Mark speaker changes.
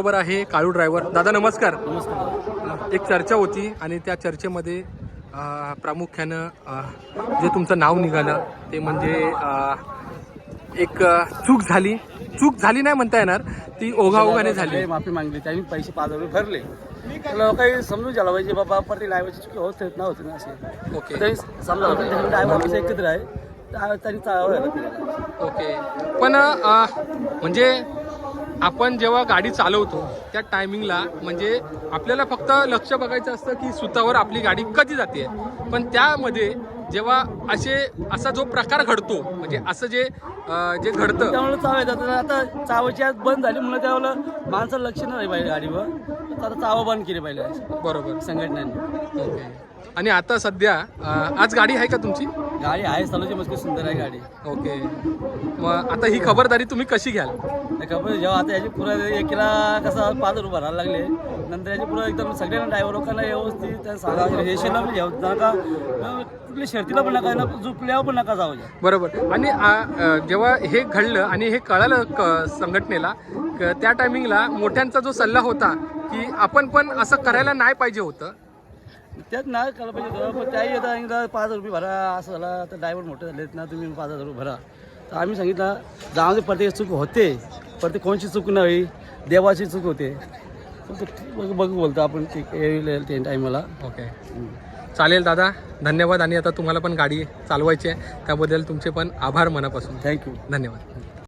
Speaker 1: बरोबर आहे काळू ड्रायव्हर दादा नमस्कार.
Speaker 2: नमस्कार.
Speaker 1: एक चर्चा होती आणि त्या चर्चेमध्ये प्रामुख्यानं जे तुमचं नाव निघालं ते म्हणजे एक चूक झाली. चूक झाली नाही म्हणता येणार. ती ओघाओघाने झाली.
Speaker 2: माफी मागली त्यांनी पैसे पाच हजार रुपये भरले. तर काही समजून झालं पाहिजे बाबा परत ड्रायव्हरची चुकी होत ना होते ना असे
Speaker 1: ओके.
Speaker 2: त्यांनी समजा ड्रायव्हर एकत्र आहे. त्या- त्यांनी चालवायला केलं.
Speaker 1: ओके. पण म्हणजे आपण जेव्हा गाडी चालवतो त्या टायमिंगला म्हणजे आपल्याला फक्त लक्ष बघायचं असतं की सुतावर आपली गाडी कधी जाते. पण त्यामध्ये जेव्हा असे असा जो प्रकार घडतो म्हणजे असं जे अ, जे घडतं.
Speaker 2: त्यामुळे चावायचं तर आता चावायची आज बंद झाली म्हणून त्यावेळेला माणसाला लक्ष नाही पाहिजे गाडीवर. तर आता चावा बंद केली पाहिजे
Speaker 1: बरोबर.
Speaker 2: संघटनांनी.
Speaker 1: ओके. आणि आता सध्या अ, आज गाडी आहे का तुमची?
Speaker 2: गाडी आहे चालूची मस्त सुंदर आहे गाडी.
Speaker 1: ओके. मग आता ही खबरदारी तुम्ही कशी घ्याल?
Speaker 2: नाही पण जेव्हा आता याची पुरा एकीला कसं पाच रुपये भरायला लागले नंतर याची पुरा एकदम सगळ्यांना ड्रायव्हर लोकांना व्यवस्थित त्या सांगा घ्यावं नका अं, कुठल्या शर्तीला पण नका ना झुपल्यावर पण नका जाऊ
Speaker 1: बरोबर आणि जेव्हा हे घडलं आणि हे कळालं क- संघटनेला त्या टायमिंगला मोठ्यांचा जो सल्ला होता की आपण पण असं करायला नाही पाहिजे होतं
Speaker 2: त्यात नाही करायला पाहिजे होतं पण त्याही आता एकदा पाच हजार रुपये भरा असं झालं तर ड्रायव्हर मोठे झालेत ना तुम्ही पाच हजार रुपये भरा तर आम्ही सांगितलं जाऊन प्रत्येक चूक होते प्रत्येक कोणची चूक नाही देवाची चूक होते बघ बोलतो आपण ते टायमाला
Speaker 1: ओके चालेल दादा धन्यवाद. आणि आता तुम्हाला पण गाडी चालवायची आहे. त्याबद्दल तुमचे पण आभार मनापासून.
Speaker 2: थँक्यू
Speaker 1: धन्यवाद.